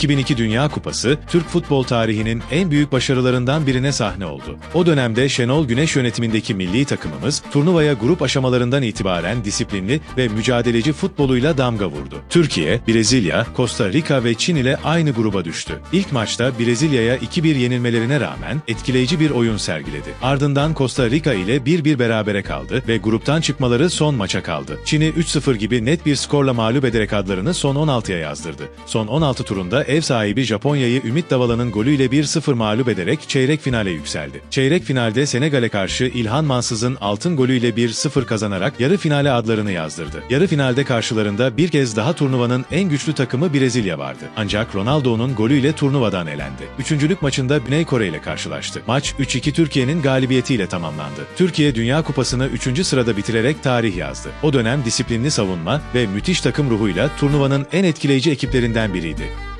2002 Dünya Kupası, Türk futbol tarihinin en büyük başarılarından birine sahne oldu. O dönemde Şenol Güneş yönetimindeki milli takımımız, turnuvaya grup aşamalarından itibaren disiplinli ve mücadeleci futboluyla damga vurdu. Türkiye, Brezilya, Costa Rica ve Çin ile aynı gruba düştü. İlk maçta Brezilya'ya 2-1 yenilmelerine rağmen etkileyici bir oyun sergiledi. Ardından Costa Rica ile 1-1 berabere kaldı ve gruptan çıkmaları son maça kaldı. Çin'i 3-0 gibi net bir skorla mağlup ederek adlarını son 16'ya yazdırdı. Son 16 turunda ev sahibi Japonya'yı Ümit Davala'nın golüyle 1-0 mağlup ederek çeyrek finale yükseldi. Çeyrek finalde Senegal'e karşı İlhan Mansız'ın altın golüyle 1-0 kazanarak yarı finale adlarını yazdırdı. Yarı finalde karşılarında bir kez daha turnuvanın en güçlü takımı Brezilya vardı. Ancak Ronaldo'nun golüyle turnuvadan elendi. Üçüncülük maçında Güney Kore ile karşılaştı. Maç 3-2 Türkiye'nin galibiyetiyle tamamlandı. Türkiye Dünya Kupası'nı 3. sırada bitirerek tarih yazdı. O dönem disiplinli savunma ve müthiş takım ruhuyla turnuvanın en etkileyici ekiplerinden biriydi.